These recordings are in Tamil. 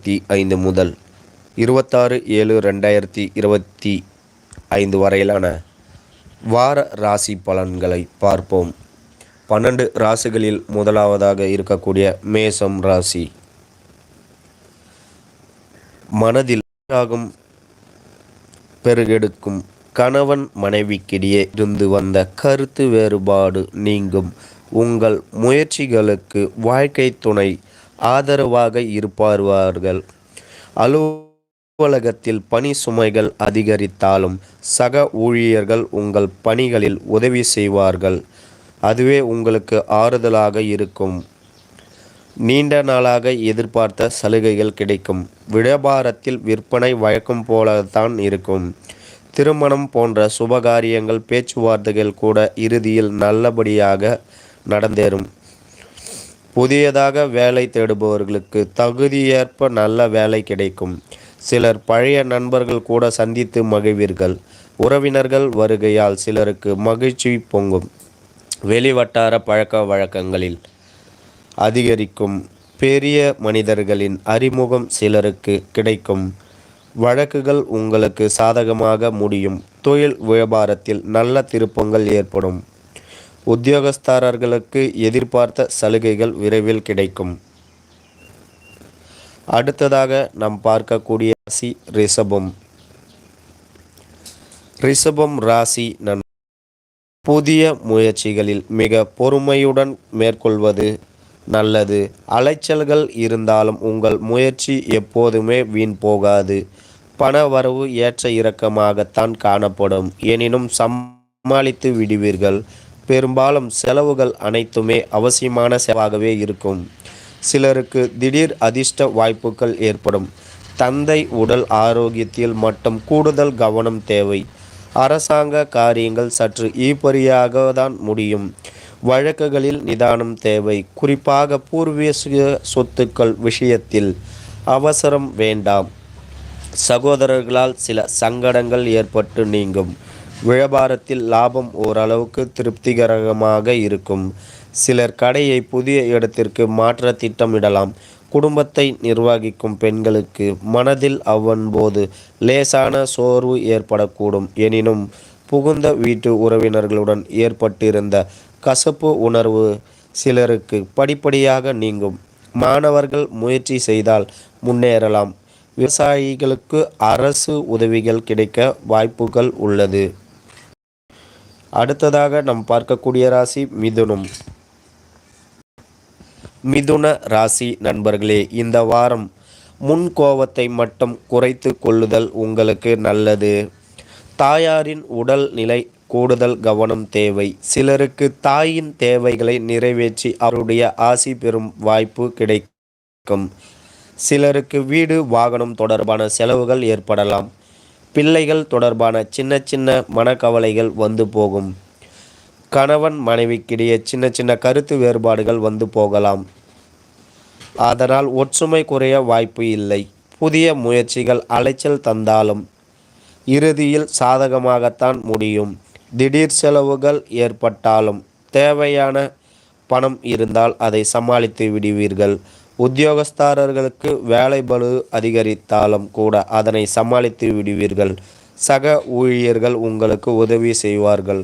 இருபத்தி ஐந்து முதல் இருபத்தாறு ஏழு ரெண்டாயிரத்தி இருபத்தி ஐந்து வரையிலான வார ராசி பலன்களை பார்ப்போம். பன்னெண்டு ராசிகளில் முதலாவதாக இருக்கக்கூடிய மேசம் ராசி. மனதில் ஆகும் பெருகெடுக்கும் கணவன் மனைவிக்கிடையே இருந்து வந்த கருத்து வேறுபாடு நீங்கும். உங்கள் முயற்சிகளுக்கு வாழ்க்கை துணை ஆதரவாக இருப்பார்கள். அலுவலகத்தில் பணி சுமைகள் அதிகரித்தாலும் சக ஊழியர்கள் உங்கள் பணிகளில் உதவி செய்வார்கள். அதுவே உங்களுக்கு ஆறுதலாக இருக்கும். நீண்ட நாளாக எதிர்பார்த்த சலுகைகள் கிடைக்கும். வியாபாரத்தில் விற்பனை வழக்கம் போலத்தான் இருக்கும். திருமணம் போன்ற சுபகாரியங்கள் பேச்சுவார்த்தைகள் கூட இறுதியில் நல்லபடியாக நடந்தேறும். புதியதாக வேலை தேடுபவர்களுக்கு தகுதியேற்ப நல்ல வேலை கிடைக்கும். சிலர் பழைய நண்பர்கள் கூட சந்தித்து மகிழ்வீர்கள். உறவினர்கள் வருகையால் சிலருக்கு மகிழ்ச்சி பொங்கும். வெளிவட்டார பழக்க வழக்கங்களில் அதிகரிக்கும். பெரிய மனிதர்களின் அறிமுகம் சிலருக்கு கிடைக்கும். வழக்குகள் உங்களுக்கு சாதகமாக முடியும். தொழில் வியாபாரத்தில் நல்ல திருப்பங்கள் ஏற்படும். உத்தியோகஸ்தாரர்களுக்கு எதிர்பார்த்த சலுகைகள் விரைவில் கிடைக்கும். அடுத்ததாக நாம் பார்க்கக்கூடிய ராசி ரிஷபம். ரிஷபம் ராசி நன் புதிய முயற்சிகளில் மிக பொறுமையுடன் மேற்கொள்வது நல்லது. அலைச்சல்கள் இருந்தாலும் உங்கள் முயற்சி எப்போதுமே வீண் போகாது. பண வரவு ஏற்ற இறக்கமாகத்தான் காணப்படும். எனினும் சமாளித்து விடுவீர்கள். பெரும்பாலும் செலவுகள் அனைத்துமே அவசியமான செலவாகவே இருக்கும். சிலருக்கு திடீர் அதிர்ஷ்ட வாய்ப்புகள் ஏற்படும். தந்தை உடல் ஆரோக்கியத்தில் மட்டும் கூடுதல் கவனம் தேவை. அரசாங்க காரியங்கள் சற்று ஈப்பறியாக தான் முடியும். வழக்குகளில் நிதானம் தேவை. குறிப்பாக பூர்வீக சொத்துக்கள் விஷயத்தில் அவசரம் வேண்டாம். சகோதரர்களால் சில சங்கடங்கள் ஏற்பட்டு நீங்கும். வியாபாரத்தில் லாபம் ஓரளவுக்கு திருப்திகரமாக இருக்கும். சிலர் கடையை புதிய இடத்திற்கு மாற்ற திட்டமிடலாம். குடும்பத்தை நிர்வகிக்கும் பெண்களுக்கு மனதில் அவ்வன்போது லேசான சோர்வு ஏற்படக்கூடும். எனினும் புகுந்த வீட்டு உறவினர்களுடன் ஏற்பட்டிருந்த கசப்பு உணர்வு சிலருக்கு படிப்படியாக நீங்கும். மாணவர்கள் முயற்சி செய்தால் முன்னேறலாம். விவசாயிகளுக்கு அரசு உதவிகள் கிடைக்க வாய்ப்புகள் உள்ளது. அடுத்ததாக நாம் பார்க்கக்கூடிய ராசி மிதுனம். மிதுன ராசி நண்பர்களே இந்த வாரம் முன் கோபத்தை மட்டும் குறைத்து கொள்ளுதல் உங்களுக்கு நல்லது. தாயாரின் உடல் நிலை கூடுதல் கவனம் தேவை. சிலருக்கு தாயின் தேவைகளை நிறைவேற்றி அவருடைய ஆசி பெறும் வாய்ப்பு கிடைக்கும். சிலருக்கு வீடு வாகனம் தொடர்பான செலவுகள் ஏற்படலாம். பிள்ளைகள் தொடர்பான சின்ன சின்ன மனக்கவலைகள் வந்து போகும். கணவன் மனைவிக்கிடையே சின்ன சின்ன கருத்து வேறுபாடுகள் வந்து போகலாம். அதனால் ஒற்றுமை குறைய வாய்ப்பு இல்லை. புதிய முயற்சிகள் அலைச்சல் தந்தாலும் இறுதியில் சாதகமாகத்தான் முடியும். திடீர் செலவுகள் ஏற்பட்டாலும் தேவையான பணம் இருந்தால் அதை சமாளித்து விடுவீர்கள். உத்தியோகஸ்தாரர்களுக்கு வேலை பலு அதிகரித்தாலும் கூட அதனை சமாளித்து விடுவீர்கள். சக ஊழியர்கள் உங்களுக்கு உதவி செய்வார்கள்.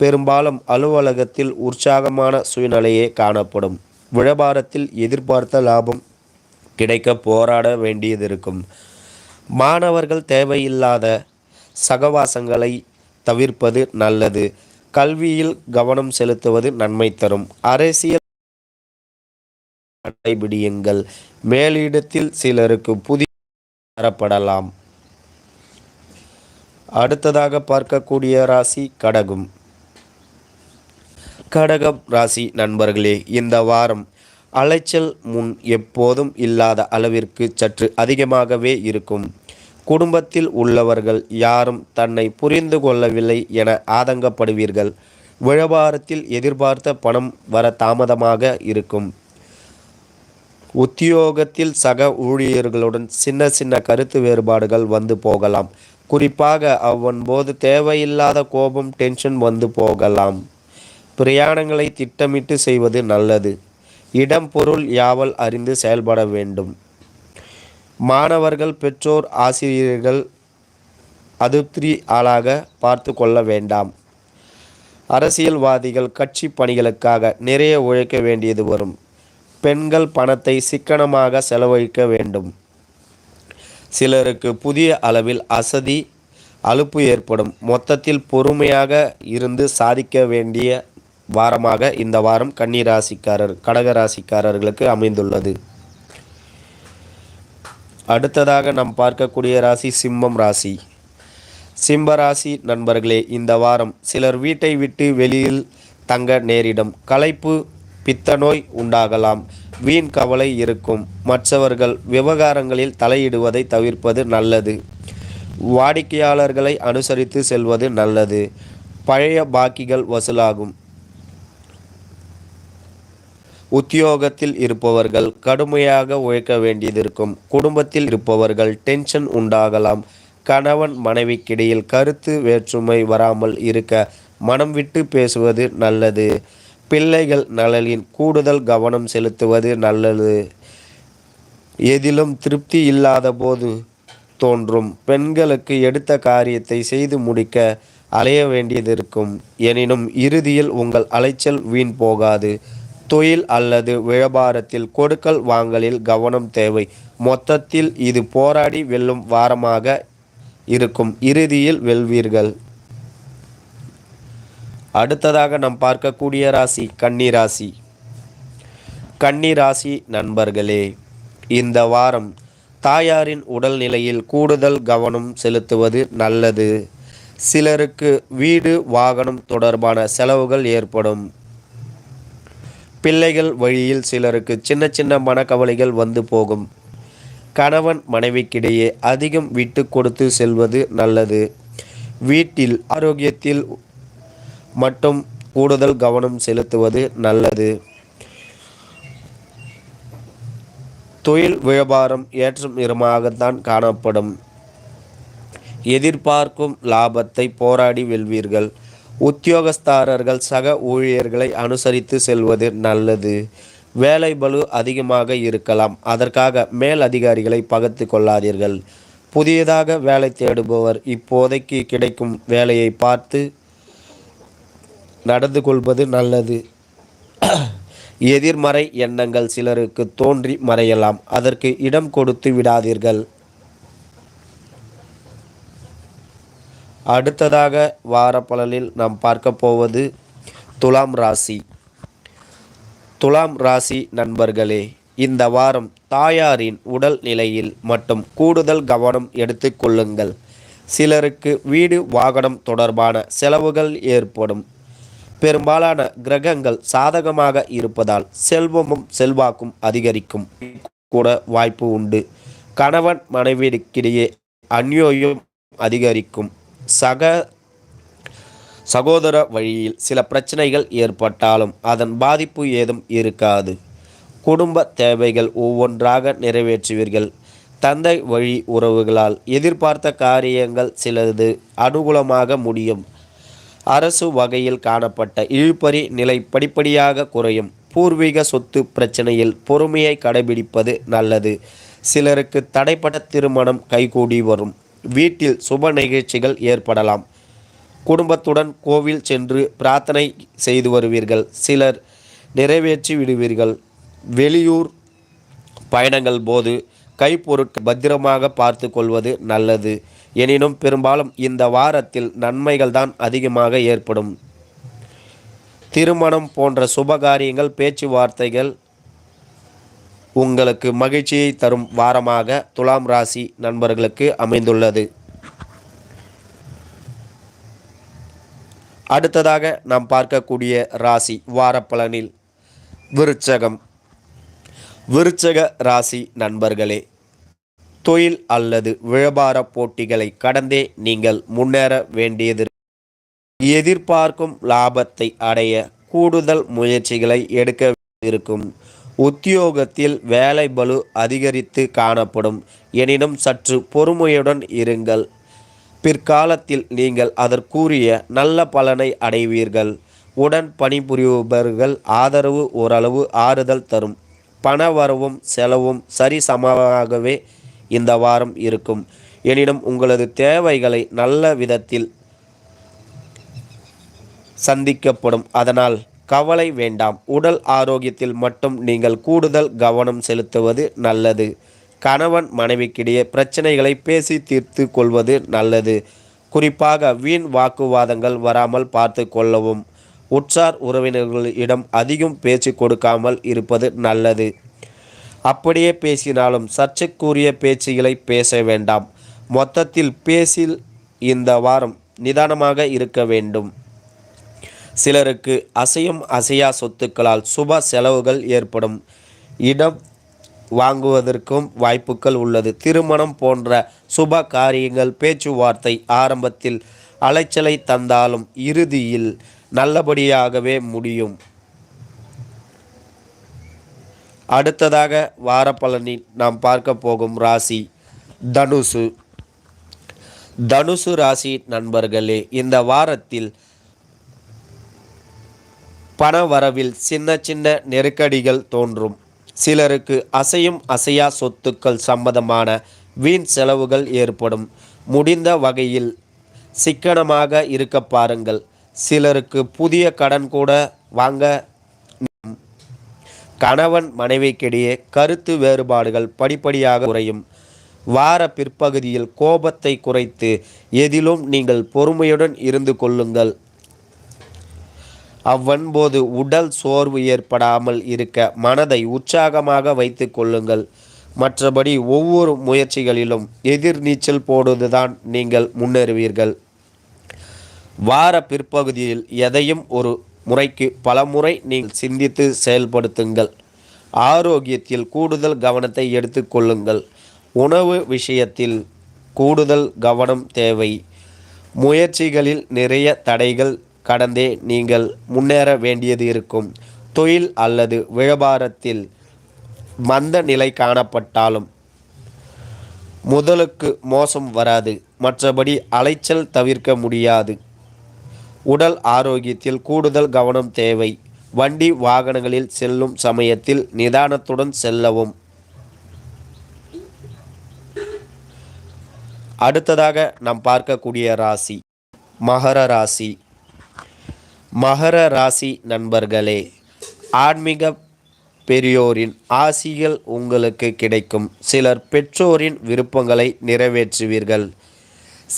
பெரும்பாலும் அலுவலகத்தில் உற்சாகமான சூழ்நிலையே காணப்படும். வியாபாரத்தில் எதிர்பார்த்த லாபம் கிடைக்க போராட வேண்டியதிருக்கும். மாணவர்கள் தேவையில்லாத சகவாசங்களை தவிர்ப்பது நல்லது. கல்வியில் கவனம் செலுத்துவது நன்மை தரும். அரசியல் கடைபிடியுங்கள். மேலிடத்தில் சிலருக்கு புதிய தரப்படலாம். அடுத்ததாக பார்க்கக்கூடிய ராசி கடகம். கடகம் ராசி நண்பர்களே இந்த வாரம் அலைச்சல் முன் எப்போதும் இல்லாத அளவிற்கு சற்று அதிகமாகவே இருக்கும். குடும்பத்தில் உள்ளவர்கள் யாரும் தன்னை புரிந்து கொள்ளவில்லை என ஆதங்கப்படுவீர்கள். வியாபாரத்தில் எதிர்பார்த்த பணம் வர தாமதமாக இருக்கும். உத்தியோகத்தில் சக ஊழியர்களுடன் சின்ன சின்ன கருத்து வேறுபாடுகள் வந்து போகலாம். குறிப்பாக அவ்வன்போது தேவையில்லாத கோபம் டென்ஷன் வந்து போகலாம். பிரயாணங்களை திட்டமிட்டு செய்வது நல்லது. இடம் பொருள் யாவல் அறிந்து செயல்பட வேண்டும். மாணவர்கள் பெற்றோர் ஆசிரியர்கள் அதிருப்தி ஆளாக பார்த்து கொள்ள வேண்டாம். அரசியல்வாதிகள் கட்சி பணிகளுக்காக நிறைய உழைக்க வேண்டியது வரும். பெண்கள் பணத்தை சிக்கனமாக செலவழிக்க வேண்டும். சிலருக்கு புதிய அளவில் அசதி அலுப்பு ஏற்படும். மொத்தத்தில் பொறுமையாக இருந்து சாதிக்க வேண்டிய வாரமாக இந்த வாரம் கன்னிராசிக்காரர் கடகராசிக்காரர்களுக்கு அமைந்துள்ளது. அடுத்ததாக நாம் பார்க்கக்கூடிய ராசி சிம்மம் ராசி. சிம்ம ராசி நண்பர்களே இந்த வாரம் சிலர் வீட்டை விட்டு வெளியில் தங்க நேரிடும். களைப்பு பித்தநோய் உண்டாகலாம். வீண் கவலை இருக்கும். மற்றவர்கள் விவகாரங்களில் தலையிடுவதை தவிர்ப்பது நல்லது. வாடிக்கையாளர்களை அனுசரித்து செல்வது நல்லது. பழைய பாக்கிகள் வசூலாகும். உத்தியோகத்தில் இருப்பவர்கள் கடுமையாக உழைக்க வேண்டியதிருக்கும். குடும்பத்தில் இருப்பவர்கள் டென்ஷன் உண்டாகலாம். கணவன் மனைவிக்கிடையில் கருத்து வேற்றுமை வராமல் இருக்க மனம் விட்டு பேசுவது நல்லது. பிள்ளைகள் நலனில் கூடுதல் கவனம் செலுத்துவது நல்லது. எதிலும் திருப்தி இல்லாத போது தோன்றும். பெண்களுக்கு எடுத்த காரியத்தை செய்து முடிக்க அலைய வேண்டியதிருக்கும். எனினும் இறுதியில் உங்கள் அலைச்சல் வீண் போகாது. தொழில் அல்லது வியாபாரத்தில் கொடுக்கல் வாங்கலில் கவனம் தேவை. மொத்தத்தில் இது போராடி வெல்லும் வாரமாக இருக்கும். இறுதியில் வெல்வீர்கள். அடுத்ததாக நாம் பார்க்கக்கூடிய ராசி கன்னி ராசி. கன்னி ராசி நண்பர்களே இந்த வாரம் தாயாரின் உடல்நிலையில் கூடுதல் கவனம் செலுத்துவது நல்லது. சிலருக்கு வீடு வாகனம் தொடர்பான செலவுகள் ஏற்படும். பிள்ளைகள் வழியில் சிலருக்கு சின்ன சின்ன மனக்கவலைகள் வந்து போகும். கணவன் மனைவிக்கிடையே அதிகம் விட்டு கொடுத்து செல்வது நல்லது. வீட்டில் ஆரோக்கியத்தில் மட்டும் கூடுதல் கவனம் செலுத்துவது நல்லது. தொழில் வியாபாரம் ஏற்றம் இறமாகத்தான் காணப்படும். எதிர்பார்க்கும் லாபத்தை போராடி வெல்வீர்கள். உத்தியோகஸ்தாரர்கள் சக ஊழியர்களை அனுசரித்து செல்வது நல்லது. வேலை பலு அதிகமாக இருக்கலாம். அதற்காக மேல் அதிகாரிகளை பகத்து கொள்ளாதீர்கள். புதியதாக வேலை தேடுபவர் இப்போதைக்கு கிடைக்கும் வேலையை பார்த்து நடந்து கொள்வது நல்லது. எதிர்மறை எண்ணங்கள் சிலருக்கு தோன்றி மறையலாம். அதற்கு இடம் கொடுத்து விடாதீர்கள். அடுத்ததாக வார பலனில் நாம் பார்க்க போவது துலாம் ராசி. துலாம் ராசி நண்பர்களே இந்த வாரம் தாயாரின் உடல் நிலையில் மட்டும் கூடுதல் கவனம் எடுத்துக்கொள்ளுங்கள் சிலருக்கு வீடு வாகனம் தொடர்பான செலவுகள் ஏற்படும். பெரும்பாலான கிரகங்கள் சாதகமாக இருப்பதால் செல்வமும் செல்வாக்கும் அதிகரிக்கும். கூட வாய்ப்பு உண்டு. கணவன் மனைவிக்கிடையே அந்யோயம் அதிகரிக்கும். சக சகோதர வழியில் சில பிரச்சனைகள் ஏற்பட்டாலும் அதன் பாதிப்பு ஏதும் இருக்காது. குடும்ப தேவைகள் ஒவ்வொன்றாக நிறைவேற்றுவீர்கள். தந்தை வழி உறவுகளால் எதிர்பார்த்த காரியங்கள் சிலது அனுகூலமாக முடியும். அரசு வகையில் காணப்பட்ட இழுபறி நிலை படிப்படியாக குறையும். பூர்வீக சொத்து பிரச்சனையில் பொறுமையை கடைபிடிப்பது நல்லது. சிலருக்கு தடைப்பட்ட திருமணம் கைகூடி வரும். வீட்டில் சுப நிகழ்ச்சிகள் ஏற்படலாம். குடும்பத்துடன் கோவில் சென்று பிரார்த்தனை செய்து வருவீர்கள். சிலர் நிறைவேற்றி விடுவீர்கள். வெளியூர் பயணங்கள் போது கைப்பொருட்கள் பத்திரமாக பார்த்து கொள்வது நல்லது. எனினும் பெரும்பாலும் இந்த வாரத்தில் நன்மைகள் தான் அதிகமாக ஏற்படும். திருமணம் போன்ற சுபகாரியங்கள் பேச்சுவார்த்தைகள் உங்களுக்கு மகிழ்ச்சியை தரும் வாரமாக துலாம் ராசி நண்பர்களுக்கு அமைந்துள்ளது. அடுத்ததாக நாம் பார்க்கக்கூடிய ராசி வாரப்பலனில் விருச்சகம். விருச்சக ராசி நண்பர்களே தொழில் அல்லது வியாபார போட்டிகளை கடந்தே நீங்கள் முன்னேற வேண்டியது. எதிர்பார்க்கும் லாபத்தை அடைய கூடுதல் முயற்சிகளை எடுக்க இருக்கும் உத்தியோகத்தில் வேலை பலு அதிகரித்து காணப்படும். எனினும் சற்று பொறுமையுடன் இருங்கள். பிற்காலத்தில் நீங்கள் அதற்குரிய நல்ல பலனை அடைவீர்கள். உடன் பணிபுரிபவர்கள் ஆதரவு ஓரளவு ஆறுதல் தரும். பண வரவும் செலவும் சரிசமமாகவே இந்த வாரம் இருக்கும். எனினும் உங்களது தேவைகளை நல்ல விதத்தில் சந்திக்கப்படும். அதனால் கவலை வேண்டாம். உடல் ஆரோக்கியத்தில் மட்டும் நீங்கள் கூடுதல் கவனம் செலுத்துவது நல்லது. கணவன் மனைவிக்கிடையே பிரச்சனைகளை பேசி தீர்த்து கொள்வது நல்லது. குறிப்பாக வீண் வாக்குவாதங்கள் வராமல் பார்த்து கொள்ளவும். உற்றார் உறவினர்களிடம் அதிகம் பேச்சு கொடுக்காமல் இருப்பது நல்லது. அப்படியே பேசினாலும் சர்ச்சைக்குரிய பேச்சுகளை பேச வேண்டாம். மொத்தத்தில் பேசில் இந்த வாரம் நிதானமாக இருக்க வேண்டும். சிலருக்கு அசையும் அசையா சொத்துக்களால் சுப செலவுகள் ஏற்படும். இடம் வாங்குவதற்கும் வாய்ப்புகள் உள்ளது. திருமணம் போன்ற சுப காரியங்கள் பேச்சுவார்த்தை ஆரம்பத்தில் அலைச்சலை தந்தாலும் இறுதியில் நல்லபடியாகவே முடியும். அடுத்ததாக வாரப்பலனில் நாம் பார்க்க போகும் ராசி தனுசு. தனுசு ராசி நண்பர்களே இந்த வாரத்தில் பண வரவில் சின்ன சின்ன நெருக்கடிகள் தோன்றும். சிலருக்கு அசையும் அசையா சொத்துக்கள் சம்பந்தமான வீண் செலவுகள் ஏற்படும். முடிந்த வகையில் சிக்கனமாக இருக்க பாருங்கள். சிலருக்கு புதிய கடன் கூட வாங்க கணவன் மனைவிக்கிடையே கருத்து வேறுபாடுகள் படிப்படியாக குறையும். வார பிற்பகுதியில் கோபத்தை குறைத்து எதிலும் நீங்கள் பொறுமையுடன் இருந்து கொள்ளுங்கள். அவ்வன்போது உடல் சோர்வு ஏற்படாமல் இருக்க மனதை உற்சாகமாக வைத்து கொள்ளுங்கள். மற்றபடி ஒவ்வொரு முயற்சிகளிலும் எதிர்நீச்சல் போடுவதுதான் நீங்கள் முன்னேறுவீர்கள். வார பிற்பகுதியில் எதையும் ஒரு முறைக்கு பல முறை நீங்கள் சிந்தித்து செயல்படுத்துங்கள். ஆரோக்கியத்தில் கூடுதல் கவனத்தை எடுத்துக்கொள்ளுங்கள் உணவு விஷயத்தில் கூடுதல் கவனம் தேவை. முயற்சிகளில் நிறைய தடைகள் கடந்தே நீங்கள் முன்னேற வேண்டியது இருக்கும். தொழில் அல்லது வியாபாரத்தில் மந்த நிலை காணப்பட்டாலும் முதலுக்கு மோசம் வராது. மற்றபடி அலைச்சல் தவிர்க்க முடியாது. உடல் ஆரோக்கியத்தில் கூடுதல் கவனம் தேவை. வண்டி வாகனங்களில் செல்லும் சமயத்தில் நிதானத்துடன் செல்லவும். அடுத்ததாக நாம் பார்க்கக்கூடிய ராசி. மகர ராசி. மகர ராசி நண்பர்களே ஆன்மீக பெரியோரின் ஆசிகள் உங்களுக்கு கிடைக்கும். சிலர் பெற்றோரின் விருப்பங்களை நிறைவேற்றுவீர்கள்.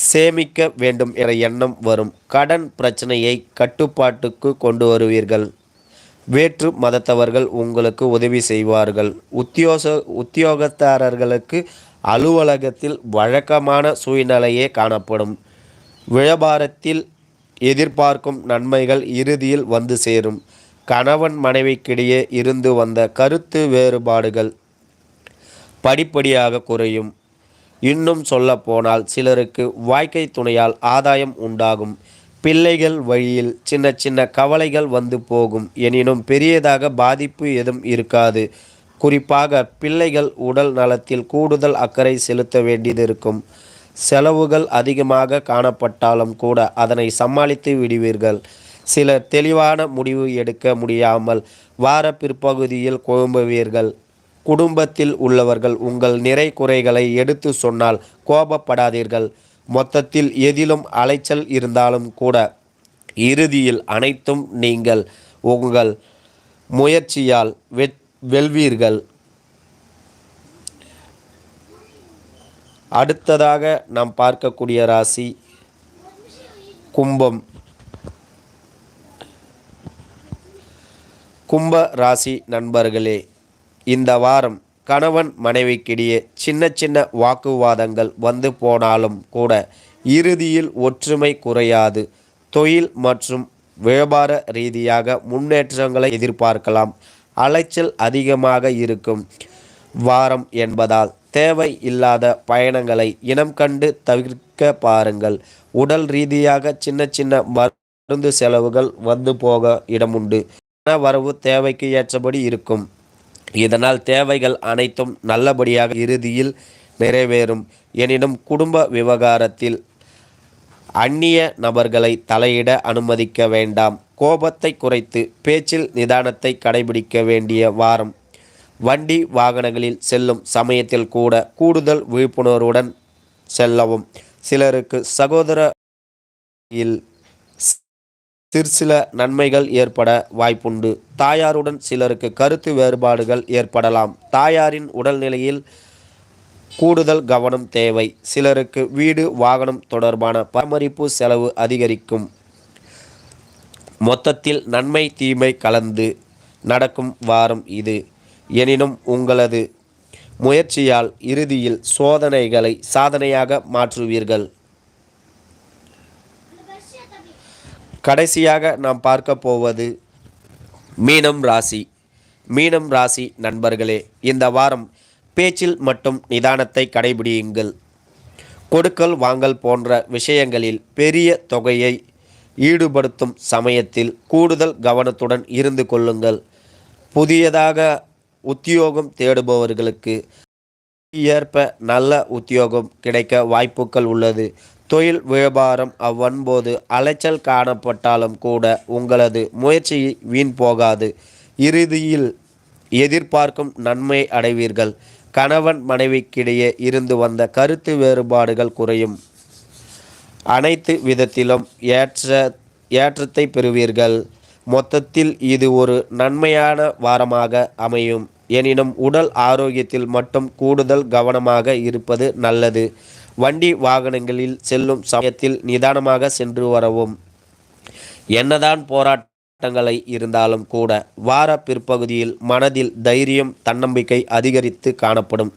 சேமிக்க வேண்டும் என்ற எண்ணம் வரும். கடன் பிரச்சனையை கட்டுப்பாட்டுக்கு கொண்டு வருவீர்கள். வேற்று மதத்தவர்கள் உங்களுக்கு உதவி செய்வார்கள். உத்தியோக உத்தியோகத்தாரர்களுக்கு அலுவலகத்தில் வழக்கமான சூழ்நிலையே காணப்படும். வியாபாரத்தில் எதிர்பார்க்கும் நன்மைகள் இறுதியில் வந்து சேரும். கணவன் மனைவிக்கிடையே இருந்து வந்த கருத்து வேறுபாடுகள் படிப்படியாக குறையும். இன்னும் சொல்ல போனால் சிலருக்கு வாழ்க்கை துணையால் ஆதாயம் உண்டாகும். பிள்ளைகள் வழியில் சின்ன சின்ன கவலைகள் வந்து போகும். எனினும் பெரியதாக பாதிப்பு எதுவும் இருக்காது. குறிப்பாக பிள்ளைகள் உடல் நலத்தில் கூடுதல் அக்கறை செலுத்த வேண்டியது இருக்கும் செலவுகள் அதிகமாக காணப்பட்டாலும் கூட அதனை சமாளித்து விடுவீர்கள். சிலர் தெளிவான முடிவு எடுக்க முடியாமல் வார பிற்பகுதியில் குழம்புவீர்கள். குடும்பத்தில் உள்ளவர்கள் உங்கள் நிறை குறைகளை எடுத்து சொன்னால் கோபப்படாதீர்கள். மொத்தத்தில் எதிலும் அலைச்சல் இருந்தாலும் கூட இறுதியில் அனைத்தும் நீங்கள் உங்கள் முயற்சியால் வெ வெல்வீர்கள். அடுத்ததாக நாம் பார்க்கக்கூடிய ராசி கும்பம். கும்ப ராசி நண்பர்களே இந்த வாரம் கணவன் மனைவிக்கிடையே சின்ன சின்ன வாக்குவாதங்கள் வந்து போனாலும் கூட இறுதியில் ஒற்றுமை குறையாது. தொழில் மற்றும் வியாபார ரீதியாக முன்னேற்றங்களை எதிர்பார்க்கலாம். அலைச்சல் அதிகமாக இருக்கும். வாரம் என்பதால் தேவை இல்லாத பயணங்களை இனம் கண்டு தவிர்க்க பாருங்கள். உடல் ரீதியாக சின்ன சின்ன மருந்து செலவுகள் வந்து போக இடமுண்டு. வரவு தேவைக்கு ஏற்றபடி இருக்கும். இதனால் தேவைகள் அனைத்தும் நல்லபடியாக இறுதியில் நிறைவேறும். எனினும் குடும்ப விவகாரத்தில் அந்நிய நபர்களை தலையிட அனுமதிக்க வேண்டாம். கோபத்தை குறைத்து பேச்சில் நிதானத்தை கடைபிடிக்க வேண்டிய வாரம். வண்டி வாகனங்களில் செல்லும் சமயத்தில் கூட கூடுதல் விழிப்புணர்வுடன் செல்லவும். சிலருக்கு சகோதர இல் சிற்சில நன்மைகள் ஏற்பட வாய்ப்புண்டு. தாயாருடன் சிலருக்கு கருத்து வேறுபாடுகள் ஏற்படலாம். தாயாரின் உடல்நிலையில் கூடுதல் கவனம் தேவை. சிலருக்கு வீடு வாகனம் தொடர்பான பராமரிப்பு செலவு அதிகரிக்கும். மொத்தத்தில் நன்மை தீமை கலந்து நடக்கும் வாரம் இது. எனினும் உங்களது முயற்சியால் இறுதியில் சோதனைகளை சாதனையாக மாற்றுவீர்கள். கடைசியாக நாம் பார்க்க போவது மீனம் ராசி. மீனம் ராசி நண்பர்களே இந்த வாரம் பேச்சில் மட்டும் நிதானத்தை கடைபிடியுங்கள். கொடுக்கல் வாங்கல் போன்ற விஷயங்களில் பெரிய தொகையை ஈடுபடுத்தும் சமயத்தில் கூடுதல் கவனத்துடன் இருந்து கொள்ளுங்கள். புதியதாக உத்தியோகம் தேடுபவர்களுக்கு ஏற்ப நல்ல உத்தியோகம் கிடைக்க வாய்ப்புகள் உள்ளது. தொழில் வியாபாரம் அவ்வன்போது அலைச்சல் காணப்பட்டாலும் கூட உங்களது முயற்சி வீண் போகாது. இறுதியில் எதிர்பார்க்கும் நன்மை அடைவீர்கள். கணவன் மனைவிக்கிடையே இருந்து வந்த கருத்து வேறுபாடுகள் குறையும். அனைத்து விதத்திலும் ஏற்ற ஏற்றத்தை பெறுவீர்கள். மொத்தத்தில் இது ஒரு நன்மையான வாரமாக அமையும். எனினும் உடல் ஆரோக்கியத்தில் மட்டும் கூடுதல் கவனமாக இருப்பது நல்லது. வண்டி வாகனங்களில் செல்லும் சமயத்தில் நிதானமாக சென்று வரவும். என்னதான் போராட்டங்களை இருந்தாலும் கூட வார பிற்பகுதியில் மனதில் தைரியம் தன்னம்பிக்கை அதிகரித்து காணப்படும்.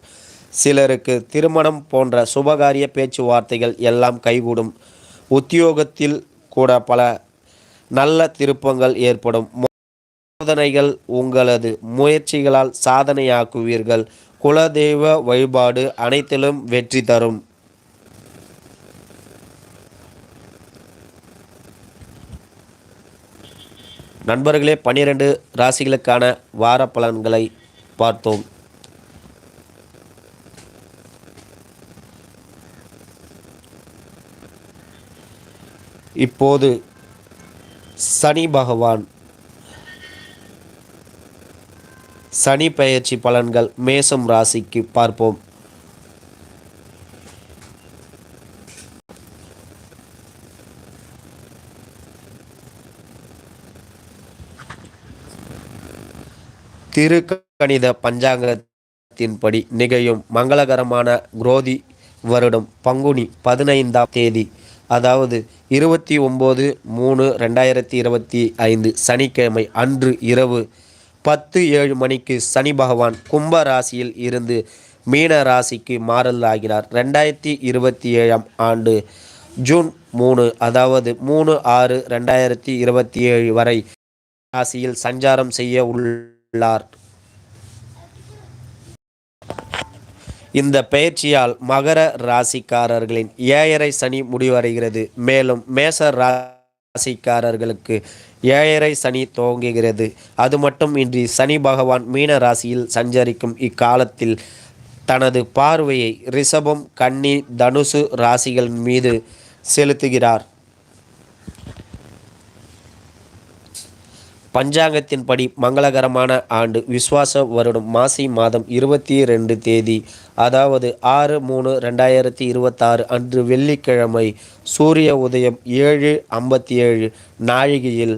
சிலருக்கு திருமணம் போன்ற சுபகாரிய பேச்சுவார்த்தைகள் எல்லாம் கைகூடும். உத்தியோகத்தில் கூட பல நல்ல திருப்பங்கள் ஏற்படும். சோதனைகள் உங்களது முயற்சிகளால் சாதனையாக்குவீர்கள். குலதெய்வ வழிபாடு அனைத்திலும் வெற்றி தரும். நண்பர்களே பன்னிரண்டு ராசிகளுக்கான வார பலன்களை பார்த்தோம். இப்போது சனி பகவான். சனி பெயர்ச்சி பலன்கள் மேசம் ராசிக்கு பார்ப்போம். திருக்கணித பஞ்சாங்கத்தின்படி நிகழும் மங்களகரமான குரோதி வருடம் பங்குனி பதினைந்தாம் தேதி அதாவது இருபத்தி ஒம்பது மூணு ரெண்டாயிரத்தி இருபத்தி ஐந்து சனிக்கிழமை அன்று இரவு பத்து ஏழு மணிக்கு சனி பகவான் கும்ப ராசியில் இருந்து மீன ராசிக்கு மாறல் ஆகிறார் ரெண்டாயிரத்தி இருபத்தி ஏழாம் ஆண்டு ஜூன் மூணு அதாவது மூணு ஆறு ரெண்டாயிரத்தி இருபத்தி ஏழு வரை ராசியில் சஞ்சாரம் செய்ய உள்ளார். இந்த பயிற்சியால் மகர ராசிக்காரர்களின் ஏழரை சனி முடிவடைகிறது. மேலும் மேச ராசிக்காரர்களுக்கு ஏழரை சனி துவங்குகிறது. அது மட்டும் இன்றி சனி பகவான் மீன ராசியில் சஞ்சரிக்கும் இக்காலத்தில் தனது பார்வையை ரிஷபம் கன்னி தனுசு ராசிகள் மீது செலுத்துகிறார். பஞ்சாங்கத்தின்படி மங்களகரமான ஆண்டு. விஸ்வாச வருடம் மாசி மாதம் இருபத்தி ரெண்டு தேதி அதாவது ஆறு மூணு ரெண்டாயிரத்தி இருபத்தாறு அன்று வெள்ளிக்கிழமை சூரிய உதயம் ஏழு ஐம்பத்தி ஏழு நாழிகையில்.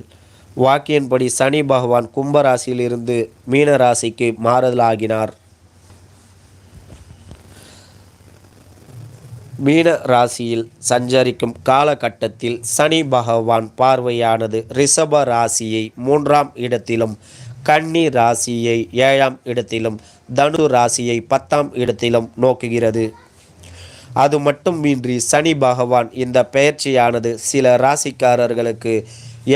வாக்கியின்படி சனி பகவான் கும்பராசியிலிருந்து மீனராசிக்கு மாறுதலாகினார். மீன ராசியில் சஞ்சரிக்கும் காலகட்டத்தில் சனி பகவான் பார்வையானது ரிஷப ராசியை மூன்றாம் இடத்திலும் கன்னி ராசியை ஏழாம் இடத்திலும் தனு ராசியை பத்தாம் இடத்திலும் நோக்குகிறது. அது மட்டுமின்றி சனி பகவான் இந்த பெயர்ச்சியானது சில ராசிக்காரர்களுக்கு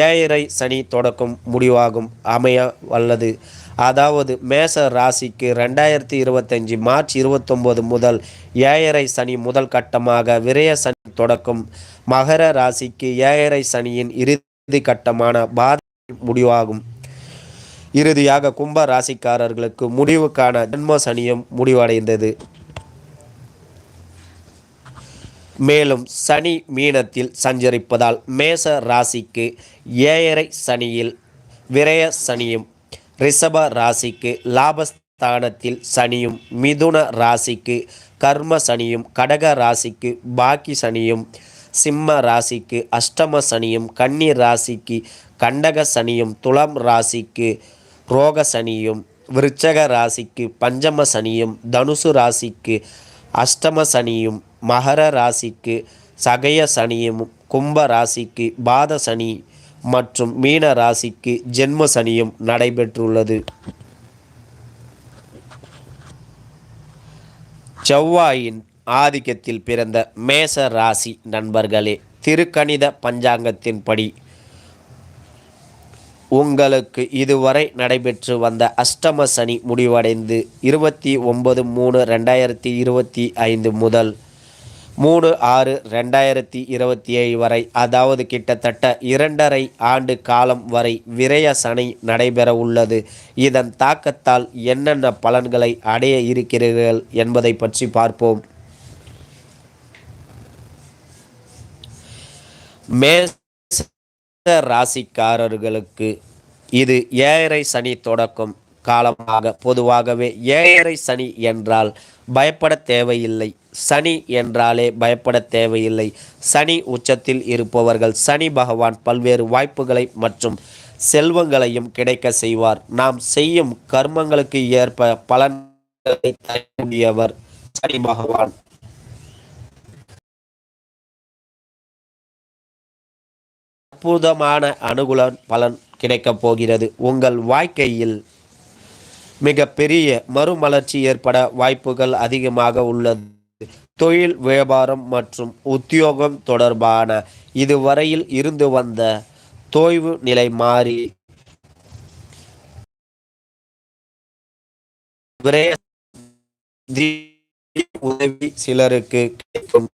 ஏழரை சனி தொடக்கும் முடிவாகும் அமைய வல்லது. அதாவது மேச ராசிக்கு ரெண்டாயிரத்தி இருபத்தஞ்சி மார்ச் இருபத்தொம்போது முதல் ஏழரை சனி முதல் கட்டமாக விரய சனி தொடக்கும். மகர ராசிக்கு ஏழரை சனியின் இறுதி கட்டமான பாதை முடிவாகும். இறுதியாக கும்ப ராசிக்காரர்களுக்கு முடிவுக்கான ஜென்ம சனியும் முடிவடைந்தது. மேலும் சனி மீனத்தில் சஞ்சரிப்பதால் மேச ராசிக்கு ஏழரை சனியில் விரய சனியும் ரிஷப ராசிக்கு லாபஸ்தானத்தில் சனியும் மிதுன ராசிக்கு கர்ம சனியும் கடக ராசிக்கு பாக்கி சனியும் சிம்ம ராசிக்கு அஷ்டம சனியும் கன்னி ராசிக்கு கண்டக சனியும் துளம் ராசிக்கு ரோக சனியும் விருச்சக ராசிக்கு பஞ்சம சனியும் தனுசு ராசிக்கு அஷ்டம சனியும் மகர ராசிக்கு சகய சனியும் கும்ப ராசிக்கு பாத சனி மற்றும் மீன ராசிக்கு ஜென்ம சனியும் நடைபெற்றுள்ளது. செவ்வாயின் ஆதிக்கத்தில் பிறந்த மேச ராசி நண்பர்களே திருக்கணித பஞ்சாங்கத்தின்படி உங்களுக்கு இதுவரை நடைபெற்று வந்த அஷ்டம சனி முடிவடைந்து இருபத்தி ஒன்பது மூணு ரெண்டாயிரத்தி இருபத்தி ஐந்து முதல் மூணு ஆறு ரெண்டாயிரத்தி இருபத்தி ஏழு வரை அதாவது கிட்டத்தட்ட இரண்டரை ஆண்டு காலம் வரை விரய சனி நடைபெற உள்ளது. இதன் தாக்கத்தால் என்னென்ன பலன்களை அடைய இருக்கிறீர்கள் என்பதை பற்றி பார்ப்போம். மேச ராசிக்காரர்களுக்கு இது ஏழரை சனி தொடக்கும். காலமாக பொதுவாகவே ஏழரை சனி என்றால் பயப்பட தேவையில்லை. சனி என்றாலே பயப்பட தேவையில்லை. சனி உச்சத்தில் இருப்பவர்கள் சனி பகவான் பல்வேறு வாய்ப்புகளை மற்றும் செல்வங்களையும் கிடைக்க செய்வார். நாம் செய்யும் கர்மங்களுக்கு ஏற்ப பலன்களை தரக்கூடியவர் சனி பகவான். அற்புதமான அனுகூல பலன் கிடைக்கப் போகிறது. உங்கள் வாழ்க்கையில் மிக பெரிய மறுமலர்ச்சி ஏற்பட வாய்ப்புகள் அதிகமாக உள்ளது. தொழில் வியாபாரம் மற்றும் உத்தியோகம் தொடர்பான இதுவரையில் இருந்து வந்த தோய்வு நிலை மாறி உதவி சிலருக்கு கிடைக்கும்.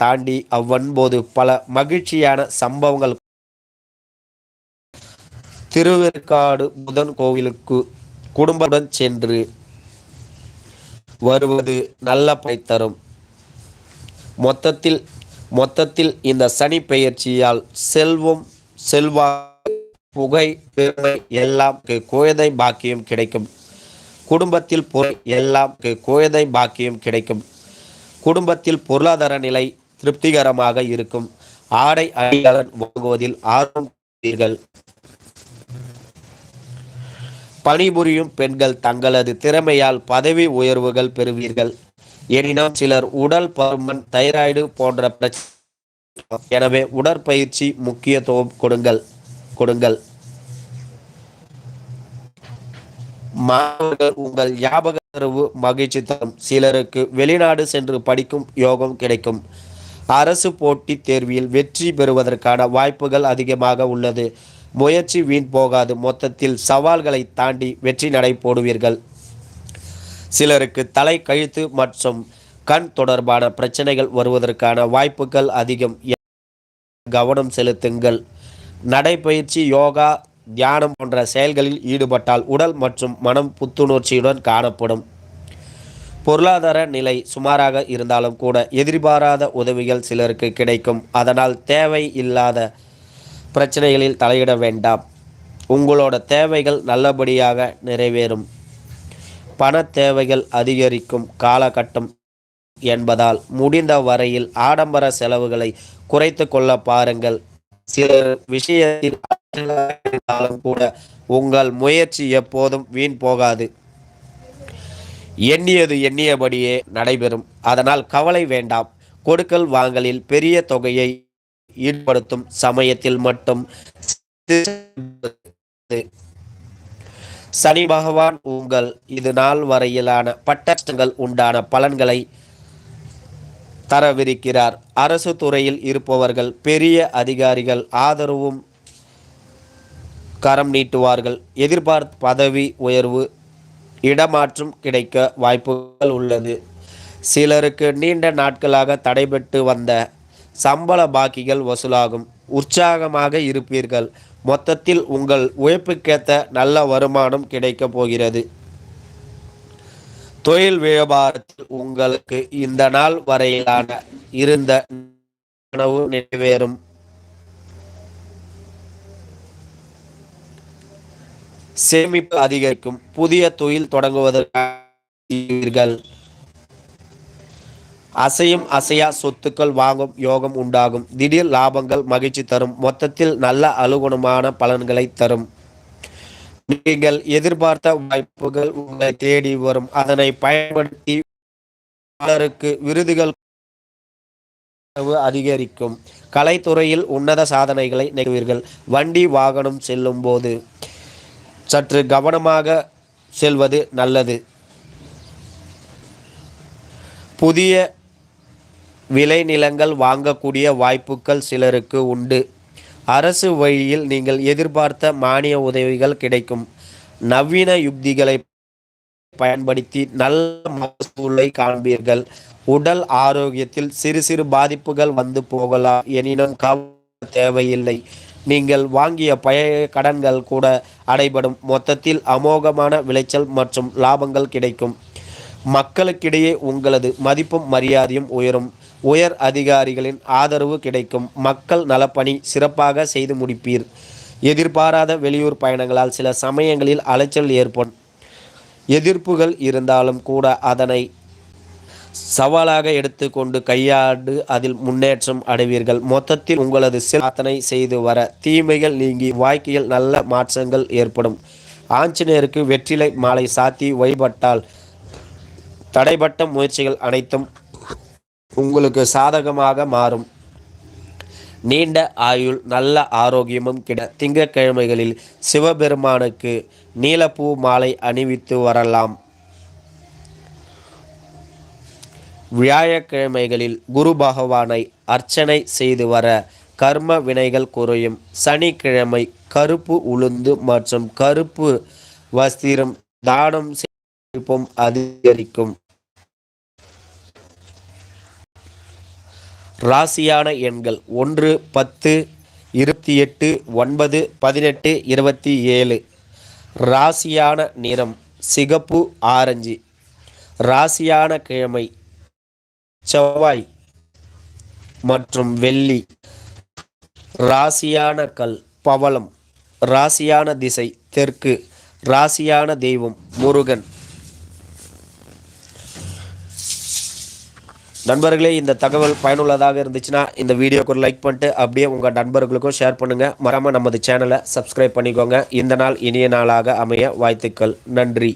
தாண்டி அவ்வன்போது பல மகிழ்ச்சியான சம்பவங்கள் திருவேற்காடு புதன் கோவிலுக்கு குடும்பத்துடன் சென்று வருவது நல்ல பைத்தரும் தரும். மொத்தத்தில் மொத்தத்தில் இந்த சனி பெயர்ச்சியால் செல்வம் செல்வா புகை பெருமை எல்லாம் குழந்தை பாக்கியம் கிடைக்கும். குடும்பத்தில் பொருள் எல்லாம் குழந்தை பாக்கியம் கிடைக்கும். குடும்பத்தில் பொருளாதார நிலை திருப்திகரமாக இருக்கும். ஆடை அணிகலன் வாங்குவதில் ஆர்வம் பணிபுரியும் பெண்கள் தங்களது திறமையால் பதவி உயர்வுகள் பெறுவீர்கள். எனினும் சிலர் உடல் பருமன் தைராய்டு போன்ற பிரச்சனை எனவே உடற்பயிற்சி முக்கியத்துவம் கொடுங்கள். கொடுங்கள். மாணவர்கள் உங்கள் ஞாபக மகிழ்ச்சி தரும். சிலருக்கு வெளிநாடு சென்று படிக்கும் யோகம் கிடைக்கும். அரசு போட்டித் தேர்வில் வெற்றி பெறுவதற்கான வாய்ப்புகள் அதிகமாக உள்ளது. முயற்சி வீண் போகாது. மொத்தத்தில் சவால்களை தாண்டி வெற்றி நடை போடுவீர்கள். சிலருக்கு தலை கழுத்து மற்றும் கண் தொடர்பான பிரச்சனைகள் வருவதற்கான வாய்ப்புகள் அதிகம். கவனம் செலுத்துங்கள். நடைப்பயிற்சி யோகா தியானம் போன்ற செயல்களில் ஈடுபட்டால் உடல் மற்றும் மனம் புத்துணர்ச்சியுடன் காணப்படும். பொருளாதார நிலை சுமாராக இருந்தாலும் கூட எதிர்பாராத உதவிகள் சிலருக்கு கிடைக்கும். அதனால் தேவை இல்லாத பிரச்சனைகளில் தலையிட வேண்டாம். உங்களோட தேவைகள் நல்லபடியாக நிறைவேறும். பண தேவைகள் அதிகரிக்கும் காலகட்டம் என்பதால் முடிந்த வரையில் ஆடம்பர செலவுகளை குறைத்து கொள்ள பாருங்கள். சில விஷயத்தில் கூட உங்கள் முயற்சி எப்போதும் வீண் போகாது. எண்ணியது எண்ணியபடியே நடைபெறும். அதனால் கவலை வேண்டாம். கொடுக்கல் வாங்கலில் பெரிய தொகையை ஈடுபடுத்தும் சமயத்தில் மட்டும் சனி பகவான் உங்கள் இது நாள் வரையிலான பட்டங்கள் உண்டான பலன்களை தரவிருக்கிறார். அரசு துறையில் இருப்பவர்கள் பெரிய அதிகாரிகள் ஆதரவும் கரம் நீட்டுவார்கள். எதிர்பார்த்த பதவி உயர்வு இடமாற்றம் கிடைக்க வாய்ப்புகள் உள்ளது. சிலருக்கு நீண்ட நாட்களாக தடைபட்டு வந்த சம்பள பாக்கிகள் வசூலாகும். உற்சாகமாக இருப்பீர்கள். மொத்தத்தில் உங்கள் உழைப்புக்கேற்ற நல்ல வருமானம் கிடைக்கப் போகிறது. தொழில் வியாபாரத்தில் உங்களுக்கு இந்த நாள் வரையிலான இருந்த கனவு நிறைவேறும். சேமிப்பு அதிகரிக்கும். புதிய தொழில் தொடங்குவதற்காக அசையும் அசையா சொத்துக்கள் வாங்கும் யோகம் உண்டாகும். திடீர் லாபங்கள் மகிழ்ச்சி தரும். மொத்தத்தில் நல்ல அலுகுணமான பலன்களை தரும். நீங்கள் எதிர்பார்த்த வாய்ப்புகள் உங்களை தேடி வரும். அதனை பயன்படுத்தி பலருக்கு விருதுகள் அதிகரிக்கும். கலைத்துறையில் உன்னத சாதனைகளை நிகழ்வீர்கள் வண்டி வாகனம் செல்லும் போது சற்று கவனமாக செல்வது நல்லது. புதிய விளைநிலங்கள் வாங்கக்கூடிய வாய்ப்புகள் சிலருக்கு உண்டு. அரசு வழியில் நீங்கள் எதிர்பார்த்த மானிய உதவிகள் கிடைக்கும். நவீன யுக்திகளை பயன்படுத்தி நல்ல மகசூலை காண்பீர்கள். உடல் ஆரோக்கியத்தில் சிறு சிறு பாதிப்புகள் வந்து போகலாம். எனினும் கவலை தேவையில்லை. நீங்கள் வாங்கிய பழைய கடன்கள் கூட அடைபடும். மொத்தத்தில் அமோகமான விளைச்சல் மற்றும் லாபங்கள் கிடைக்கும். மக்களுக்கிடையே உங்களது மதிப்பும் மரியாதையும் உயரும். உயர் அதிகாரிகளின் ஆதரவு கிடைக்கும். மக்கள் நலப்பணி சிறப்பாக செய்து முடிப்பீர். எதிர்பாராத வெளியூர் பயணங்களால் சில சமயங்களில் அலைச்சல் ஏற்படும். எதிர்ப்புகள் இருந்தாலும் கூட அதனை சவாலாக எடுத்துக்கொண்டு கையாண்டு அதில் முன்னேற்றம் அடைவீர்கள். மொத்தத்தில் உங்களது சிறத்தனை செய்து வர தீமைகள் நீங்கி வாழ்க்கையில் நல்ல மாற்றங்கள் ஏற்படும். ஆஞ்சநேயருக்கு வெற்றிலை மாலை சாத்தி வழிபட்டால் தடைப்பட்ட முயற்சிகள் அனைத்தும் உங்களுக்கு சாதகமாக மாறும். நீண்ட ஆயுள் நல்ல ஆரோக்கியமும் கிட திங்கட்கிழமைகளில் சிவபெருமானுக்கு நீலப்பூ மாலை அணிவித்து வரலாம். வியாழக்கிழமைகளில் குரு பகவானை அர்ச்சனை செய்து வர கர்ம வினைகள் குறையும். சனிக்கிழமை கருப்பு உளுந்து மற்றும் கருப்பு வஸ்திரம் தானம் செய்யும் அதிகரிக்கும். ராசியான எண்கள் ஒன்று பத்து இருபத்தி எட்டு ஒன்பது பதினெட்டு இருபத்தி ஏழு. ராசியான நிறம் சிகப்பு ஆரஞ்சு. ராசியான கிழமை செவ்வாய் மற்றும் வெள்ளி. ராசியான கல் பவளம். ராசியான திசை தெற்கு. ராசியான தெய்வம் முருகன். நண்பர்களே இந்த தகவல் பயனுள்ளதாக இருந்துச்சுன்னா இந்த வீடியோக்கு ஒரு லைக் பண்ணிட்டு அப்படியே உங்கள் நண்பர்களுக்கும் ஷேர் பண்ணுங்கள் மறக்காமல் நமது சேனலை சப்ஸ்கிரைப் பண்ணிக்கோங்க. இந்த நாள் இனிய நாளாக அமைய வாழ்த்துக்கள். நன்றி.